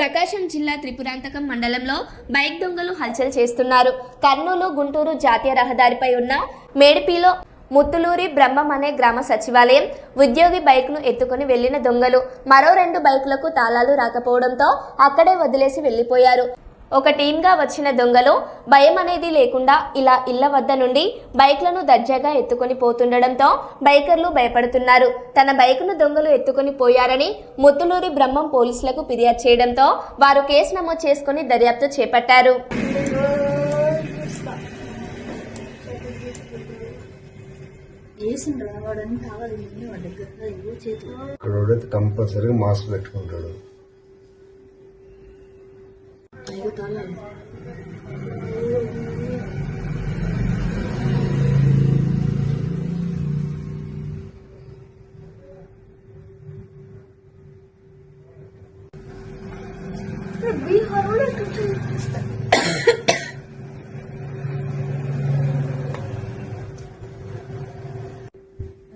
ప్రకాశం జిల్లా త్రిపురాంతకం మండలంలో బైక్ దొంగలు హల్చల్ చేస్తున్నారు. కర్నూలు గుంటూరు జాతీయ రహదారిపై ఉన్న మేడిపిలో ముత్తులూరి బ్రహ్మం అనే గ్రామ సచివాలయం ఉద్యోగి బైక్ను ఎత్తుకుని వెళ్ళిన దొంగలు. మరో రెండు బైకులకు తాళాలు రాకపోవడంతో అక్కడే వదిలేసి వెళ్ళిపోయారు ఒక టీంగా వచ్చిన దొంగలు భయం అనేది లేకుండా ఇలా ఇళ్ళ వద్ద నుండి బైక్లను దర్జాగా ఎత్తుకొని పోతుండడంతో బైకర్లు భయపడుతున్నారు. తన బైకును దొంగలు ఎత్తుకొని పోయారని ముత్తులూరి బ్రహ్మం పోలీసులకు ఫిర్యాదు చేయడంతో వారు కేసు నమోదు చేసుకుని దర్యాప్తు చేపట్టారు. వాడని కావాలి ఇన్ని వాడి దగ్గర ఇవ్వు చేతులు ఇక్కడ వాడైతే కంపల్సరీగా మాస్క్ పెట్టుకుంటాడు ఐదు తాళాలు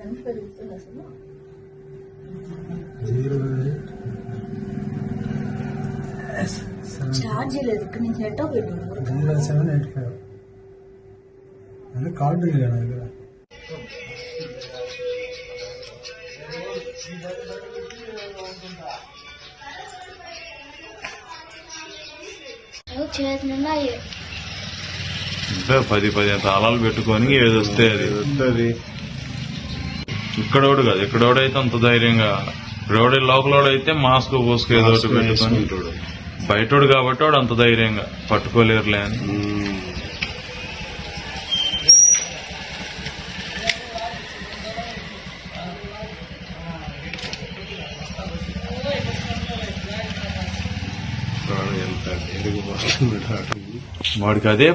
ఎంత పెరుగుతుంది అసలు ఛార్జ్ లేదు ఇక్కడ నుంచి నెట్ పెట్టిండు జీరో సెవెన్ ఎయిట్ ఫైవ్. అదే కార్డు లేదు నా దగ్గర చేతున్నాయి అంటే పది పదిహేను తాళాలు పెట్టుకొని ఏది వస్తే అది. వస్తుంది. ఇక్కడోడు కాదు ఇక్కడోడైతే అంత ధైర్యంగా. ఇక్కడోడి లోపలోడైతే మాస్క్ పోసుకు ఏదో ఒకటి పెట్టుకొని. బయటోడు కాబట్టి వాడు అంత ధైర్యంగా పట్టుకోలేరులే అని. వాడికి అదే